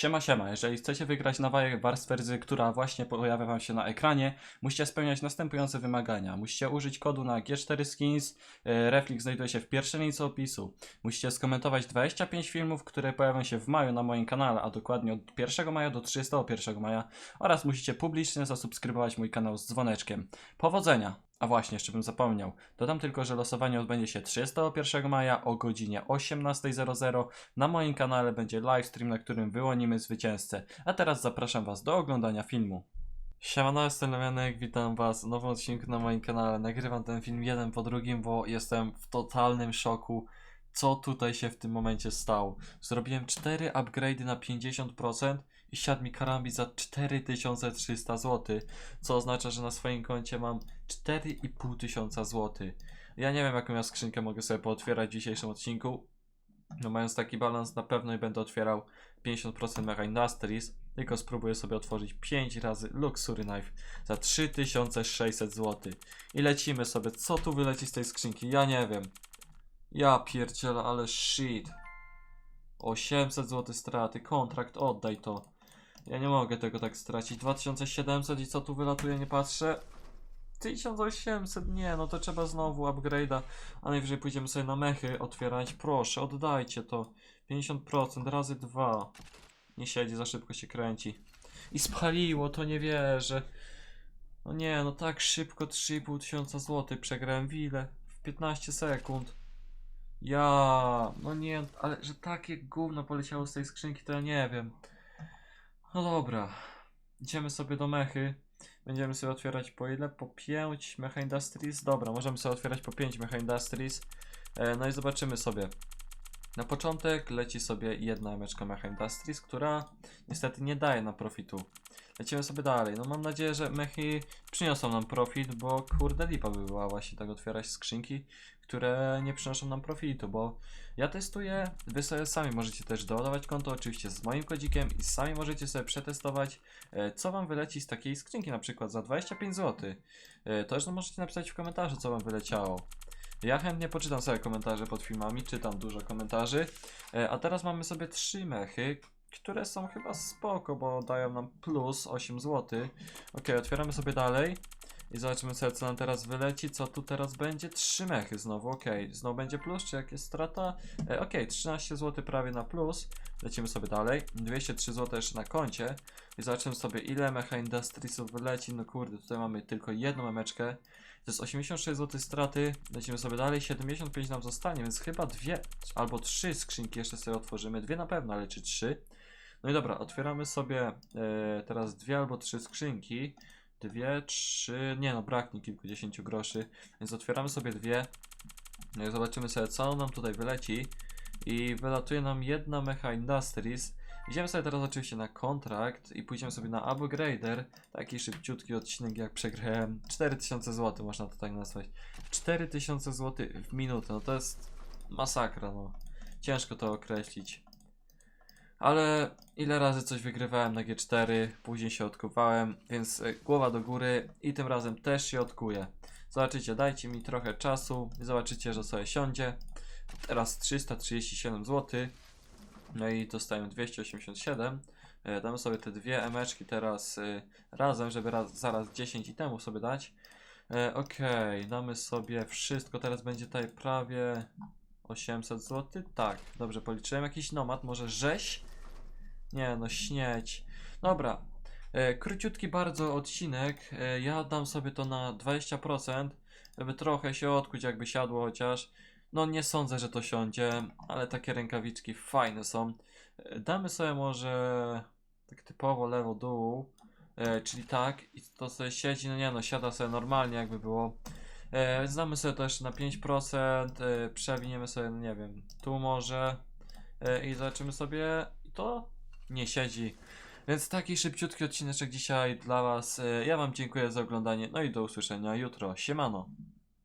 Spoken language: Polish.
Siema, siema. Jeżeli chcecie wygrać na warstwę rdzy, która właśnie pojawia Wam się na ekranie, musicie spełniać następujące wymagania. Musicie użyć kodu na G4 Skins, e, reflik znajduje się w pierwszej linii opisu. Musicie skomentować 25 filmów, które pojawią się w maju na moim kanale, a dokładnie od 1 maja do 31 maja oraz musicie publicznie zasubskrybować mój kanał z dzwoneczkiem. Powodzenia! A właśnie, jeszcze bym zapomniał. Dodam tylko, że losowanie odbędzie się 31 maja o godzinie 18.00. Na moim kanale będzie livestream, na którym wyłonimy zwycięzcę. A teraz zapraszam Was do oglądania filmu. Siemano, jestem Lemianek, witam Was w nowym odcinku na moim kanale. Nagrywam ten film jeden po drugim, bo jestem w totalnym szoku, co tutaj się w tym momencie stało. Zrobiłem 4 upgrade'y na 50% i siadł mi karambit za 4300 zł, co oznacza, że na swoim koncie mam 4500 tysiąca zł. Ja nie wiem, jaką ja skrzynkę mogę sobie pootwierać w dzisiejszym odcinku. No mając taki balans na pewno i będę otwierał 50% Mega Industries, tylko spróbuję sobie otworzyć 5 razy Luxury Knife za 3600 zł. I lecimy sobie, co tu wyleci z tej skrzynki, ja nie wiem. Ja pierdzielę, ale shit. 800 zł straty, kontrakt, oddaj to. Ja nie mogę tego tak stracić. 2700 i co tu wylatuje, nie patrzę. 1800, nie, no to trzeba znowu upgrade'a, a najwyżej pójdziemy sobie na mechy otwierać. Proszę, oddajcie to. 50% razy 2. Nie siedzi, za szybko się kręci. I spaliło, to nie wierzę. No nie, no tak szybko 3,5 tysiąca złotych przegrałem w ile? W 15 sekund. Ja, no nie, ale że takie gówno poleciało z tej skrzynki, to ja nie wiem. No dobra, idziemy sobie do mechy. Będziemy sobie otwierać po ile? Po 5 Mecha Industries? Dobra, możemy sobie otwierać po 5 Mecha Industries. E, no i zobaczymy sobie. Na początek leci sobie jedna meczka Mecha Industries, która niestety nie daje nam profitu. Lecimy sobie dalej. No mam nadzieję, że mechy przyniosą nam profit, bo kurde lipa by była właśnie tak otwierać skrzynki, które nie przynoszą nam profitu, bo ja testuję, wy sobie sami możecie też dodawać konto, oczywiście z moim kodzikiem i sami możecie sobie przetestować, e, co wam wyleci z takiej skrzynki, na przykład za 25 zł. To też no możecie napisać w komentarzu, co wam wyleciało. Ja chętnie poczytam sobie komentarze pod filmami, czytam dużo komentarzy. E, A teraz mamy sobie trzy mechy, które są chyba spoko, bo dają nam plus 8 zł. Ok, otwieramy sobie dalej. I zobaczymy sobie, co nam teraz wyleci. Co tu teraz będzie? Trzy mechy znowu, ok. Znowu będzie plus, czy jak jest strata? E, ok, 13 zł prawie na plus. Lecimy sobie dalej. 203 zł jeszcze na koncie. I zobaczymy sobie, ile mecha Industriesów wyleci. No kurde, tutaj mamy tylko jedną memeczkę. To jest 86 zł straty. Lecimy sobie dalej. 75 nam zostanie, więc chyba dwie albo trzy skrzynki jeszcze sobie otworzymy. Dwie na pewno, ale czy trzy? No i dobra, otwieramy sobie e, teraz dwie albo trzy skrzynki. Dwie, trzy, nie no, braknie kilkudziesięciu groszy, więc otwieramy sobie dwie. No i zobaczymy sobie, co nam tutaj wyleci. I wylatuje nam jedna Mecha Industries. Idziemy sobie teraz oczywiście na kontrakt i pójdziemy sobie na upgrader. Taki szybciutki odcinek jak przegrałem. 4000 zł można to tak nazwać. 4000 zł w minutę, no to jest masakra, no. Ciężko to określić. Ale ile razy coś wygrywałem na G4, później się odkuwałem, więc e, głowa do góry i tym razem też się odkuję. Zobaczycie, dajcie mi trochę czasu i zobaczycie, że sobie siądzie. Teraz 337 zł. No i dostajemy 287. E, Damy sobie te dwie emeczki teraz y, razem, żeby raz, zaraz 10 itemów sobie dać. E, Okej, damy sobie wszystko. Teraz będzie tutaj prawie 800 zł. Tak, dobrze policzyłem. Jakiś nomad, może rzeź? Nie, no śnieć. Dobra. E, króciutki bardzo odcinek. E, ja dam sobie to na 20%, żeby trochę się odkuć, jakby siadło chociaż. No nie sądzę, że to siądzie, ale takie rękawiczki fajne są. E, damy sobie może tak typowo lewo dół, e, czyli tak i to sobie siedzi, no nie no, siada sobie normalnie jakby było. E, damy sobie jeszcze na 5%, e, przewiniemy sobie, no nie wiem, tu może e, i zobaczymy sobie to nie siedzi. Więc taki szybciutki odcineczek dzisiaj dla Was. E, Ja Wam dziękuję za oglądanie, no i do usłyszenia jutro. Siemano.